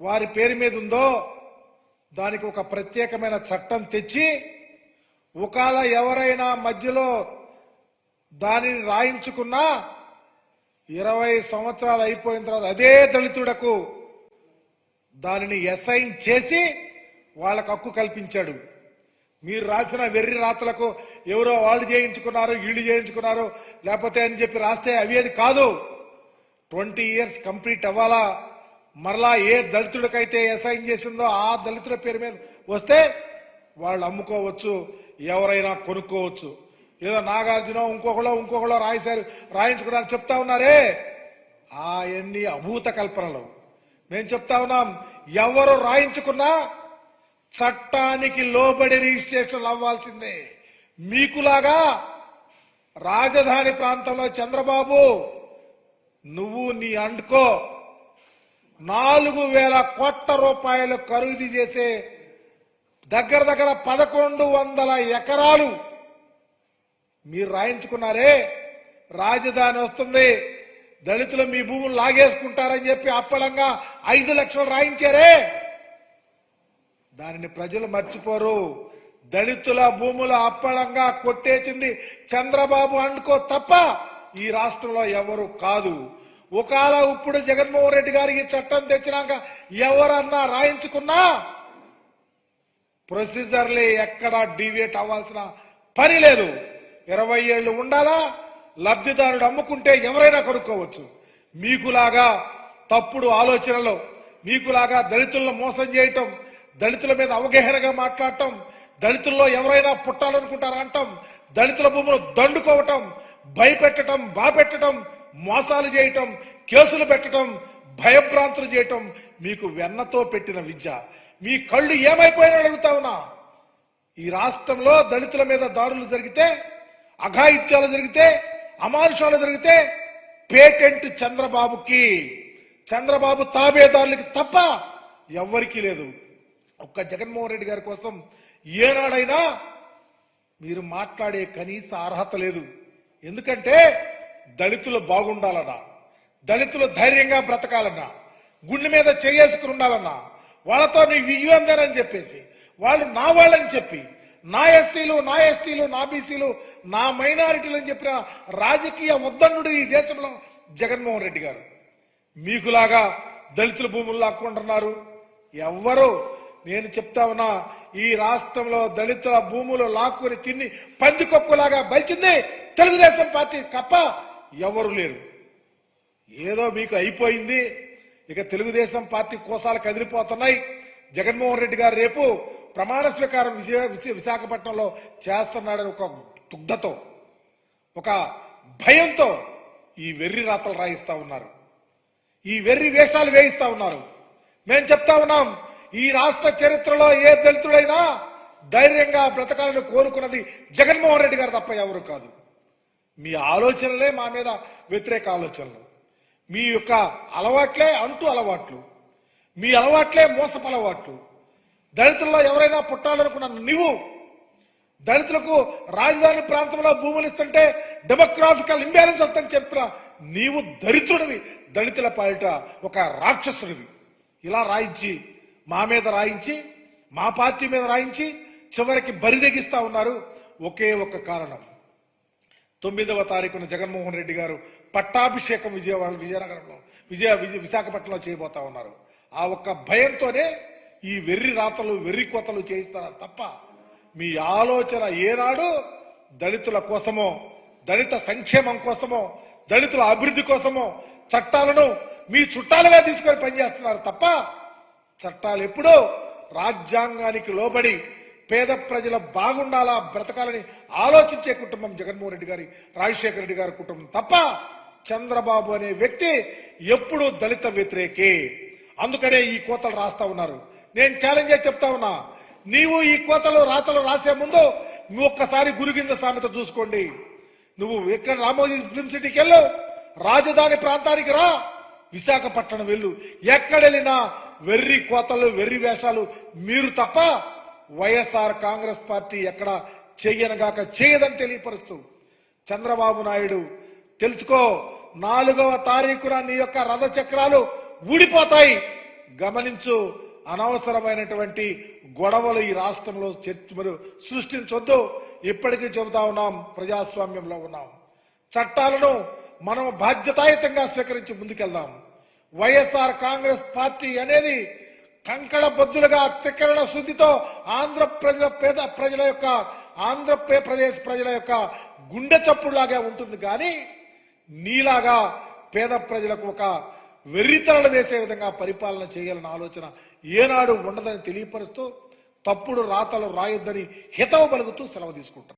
వారి పేరు మీద ఉందో దానికి ఒక ప్రత్యేకమైన చట్టం తెచ్చి ఒకవేళ ఎవరైనా మధ్యలో దానిని రాయించుకున్నా ఇరవై సంవత్సరాలు అయిపోయిన తర్వాత అదే దళితుడకు దానిని అసైన్ చేసి వాళ్ళకు హక్కు కల్పించాడు. మీరు రాసిన వెర్రి రాతలకు ఎవరో వాళ్ళు చేయించుకున్నారు వీళ్ళు చేయించుకున్నారు లేకపోతే అని చెప్పి రాస్తే అవి అది కాదు. ట్వంటీ ఇయర్స్ కంప్లీట్ అవ్వాలా? మరలా ఏ దళితుడికైతే అసైన్ చేసిందో ఆ దళితుల పేరు మీద వస్తే వాళ్ళు అమ్ముకోవచ్చు ఎవరైనా కొనుక్కోవచ్చు. ఏదో నాగార్జున ఇంకొకలో ఇంకొకలో రాయిశారు రాయించుకున్నారు చెప్తా ఉన్నారే? ఆ ఎన్ని అభూత కల్పనలు. మేము చెప్తా ఉన్నాం ఎవరు రాయించుకున్నా చట్టానికి లోబడి రిజిస్ట్రేషన్ అవ్వాల్సిందే. మీకులాగా రాజధాని ప్రాంతంలో చంద్రబాబు నువ్వు నీ అండుకో. నాలుగు వేల కోట్ల రూపాయలు ఖరీదు చేసే దగ్గర దగ్గర పదకొండు వందల ఎకరాలు మీరు రాయించుకున్నారే. రాజధాని వస్తుంది. దళితులు మీ భూములు లాగేసుకుంటారని చెప్పి అప్పలంగా ఐదు లక్షలు రాయించారే. దానిని ప్రజలు మర్చిపోరు. దళితుల భూముల అప్పళంగా కొట్టేసింది చంద్రబాబు అండుకో తప్ప ఈ రాష్ట్రంలో ఎవరు కాదు. ఒకవేళ ఇప్పుడు జగన్మోహన్ రెడ్డి గారికి చట్టం తెచ్చినాక ఎవరన్నా రాయించుకున్నా ప్రొసీజర్లే ఎక్కడా డీవియేట్ అవ్వాల్సిన పని లేదు. ఇరవై ఏళ్ళు ఉండాలా? లబ్ధిదారుడు అమ్ముకుంటే ఎవరైనా కొనుక్కోవచ్చు. మీకులాగా తప్పుడు ఆలోచనలు మీకులాగా దళితులను మోసం చేయటం దళితుల మీద అవగాహనగా మాట్లాడటం దళితుల్లో ఎవరైనా పుట్టాలనుకుంటారా అంటాం దళితుల భూములు దండుకోవటం భయపెట్టడం బాపెట్టడం మోసాలు చేయటం కేసులు పెట్టడం భయభ్రాంతులు చేయటం మీకు వెన్నతో పెట్టిన విద్య. మీ కళ్ళు ఏమైపోయినా అడుగుతా ఉన్నా. ఈ రాష్ట్రంలో దళితుల మీద దాడులు జరిగితే అఘాయిత్యాలు జరిగితే అమానుషాలు జరిగితే పేటెంట్ చంద్రబాబుకి. చంద్రబాబు తాబేదారులకి తప్ప ఎవ్వరికీ లేదు. ఒక్క జగన్మోహన్ రెడ్డి గారి కోసం ఏనాడైనా మీరు మాట్లాడే కనీస అర్హత లేదు. ఎందుకంటే దళితులు బాగుండాలన్నా దళితులు ధైర్యంగా బ్రతకాలన్నా గుండె మీద చేసుకుని ఉండాలన్నా వాళ్ళతో నీవు ఇవ్వందేనని చెప్పేసి వాళ్ళు నా వాళ్ళని చెప్పి నా ఎస్సీలు నా ఎస్టీలు నా బీసీలు నా మైనారిటీలు అని చెప్పిన రాజకీయ ఉద్దండు ఈ దేశంలో జగన్మోహన్ రెడ్డి గారు. మీకులాగా దళితుల భూములు లాక్కుంటున్నారు? ఎవ్వరు. నేను చెప్తా ఉన్నా ఈ రాష్ట్రంలో దళితుల భూములు లాక్కుని తిని పందికొక్కులాగా బలిచింది తెలుగుదేశం పార్టీ తప్ప ఎవరు లేరు. ఏదో మీకు అయిపోయింది ఇక తెలుగుదేశం పార్టీ కోసాలు కదిలిపోతున్నాయి. జగన్మోహన్ రెడ్డి గారు రేపు ప్రమాణ స్వీకారం విజయ విశాఖపట్నంలో చేస్తున్నాడని ఒక దుగ్ధతో ఒక భయంతో ఈ వెర్రి రాతలు రాయిస్తా ఉన్నారు. ఈ వెర్రి వేషాలు వేయిస్తా ఉన్నారు. మేము చెప్తా ఉన్నాం ఈ రాష్ట్ర చరిత్రలో ఏ దళితుడైనా ధైర్యంగా బ్రతకాలని కోరుకున్నది జగన్మోహన్ రెడ్డి గారు తప్ప ఎవరు కాదు. మీ ఆలోచనలే మా మీద వ్యతిరేక ఆలోచనలు. మీ యొక్క అలవాట్లే అంటూ అలవాట్లు. మీ అలవాట్లే మోసపు అలవాట్లు. దళితుల్లో ఎవరైనా పుట్టాలనుకున్న నువ్వు దళితులకు రాజధాని ప్రాంతంలో భూములు ఇస్తుంటే డెమోగ్రాఫికల్ ఇంబ్యాలెన్స్ వస్తుందని చెప్పిన నీవు దరిద్రుడివి. దళితుల పాలిట ఒక రాక్షసుడివి. ఇలా రాయించి మా మీద రాయించి మా పార్టీ మీద రాయించి చివరికి బరిదెగిస్తా ఉన్నారు ఒకే ఒక కారణం. తొమ్మిదవ తారీఖున జగన్మోహన్ రెడ్డి గారు పట్టాభిషేకం విజయవాడ విజయనగరంలో విజయ విజయ విశాఖపట్నంలో చేయబోతా ఉన్నారు. ఆ ఒక్క భయంతోనే ఈ వెర్రి రాతలు వెర్రి కోతలు చేయిస్తున్నారు తప్ప మీ ఆలోచన ఏనాడు దళితుల కోసమో దళిత సంక్షేమం కోసమో దళితుల అభివృద్ధి కోసమో చట్టాలను మీ చుట్టాలుగా తీసుకొని పనిచేస్తున్నారు తప్ప చట్టాలు ఎప్పుడూ రాజ్యాంగానికి లోబడి పేద ప్రజల బాగుండాలా బ్రతకాలని ఆలోచించే కుటుంబం జగన్మోహన్ రెడ్డి గారి రాజశేఖర రెడ్డి గారి కుటుంబం తప్ప చంద్రబాబు అనే వ్యక్తి ఎప్పుడూ దళిత వ్యతిరేకే. అందుకనే ఈ కోతలు రాస్తా ఉన్నారు. నేను ఛాలెంజ్ చేసి చెప్తా ఉన్నా నీవు ఈ కోతలు రాతలు రాసే ముందు నువ్వు ఒక్కసారి గురుగింద సామెత చూసుకోండి. నువ్వు ఎక్కడ రామోజీ ఫిల్మ్ సిటీకి వెళ్ళు రాజధాని ప్రాంతానికి రా విశాఖపట్నం వెళ్ళు. ఎక్కడెళ్ళినా వెర్రి కోతలు వెర్రి వేషాలు మీరు తప్ప వైఎస్ఆర్ కాంగ్రెస్ పార్టీ ఎక్కడ చెయ్యనగాక చేయదని తెలియపరుస్తూ చంద్రబాబు నాయుడు తెలుసుకో నాలుగవ తారీఖున నీ యొక్క రథ చక్రాలు ఊడిపోతాయి. గమనించు అనవసరమైనటువంటి గొడవలు ఈ రాష్ట్రంలో చర్చ సృష్టించొద్దు. ఇప్పటికీ చెబుతా ఉన్నాం ప్రజాస్వామ్యంలో ఉన్నాం. చట్టాలను మనం బాధ్యతాయుతంగా స్వీకరించి ముందుకెళ్దాం. వైఎస్ఆర్ కాంగ్రెస్ పార్టీ అనేది కంకణ బొద్దులుగా అత్యకరణ శుద్ధితో ఆంధ్ర ప్రజల పేద ప్రజల యొక్క ఆంధ్రప్రదేశ్ ప్రజల యొక్క గుండె చప్పుడులాగా ఉంటుంది. కానీ నీలాగా పేద ప్రజలకు ఒక వెర్రితరలు వేసే విధంగా పరిపాలన చేయాలన్న ఆలోచన ఏనాడు ఉండదని తెలియపరుస్తూ తప్పుడు రాతలు రాయొద్దని హితవు పలుకుతూ సెలవు తీసుకుంటాం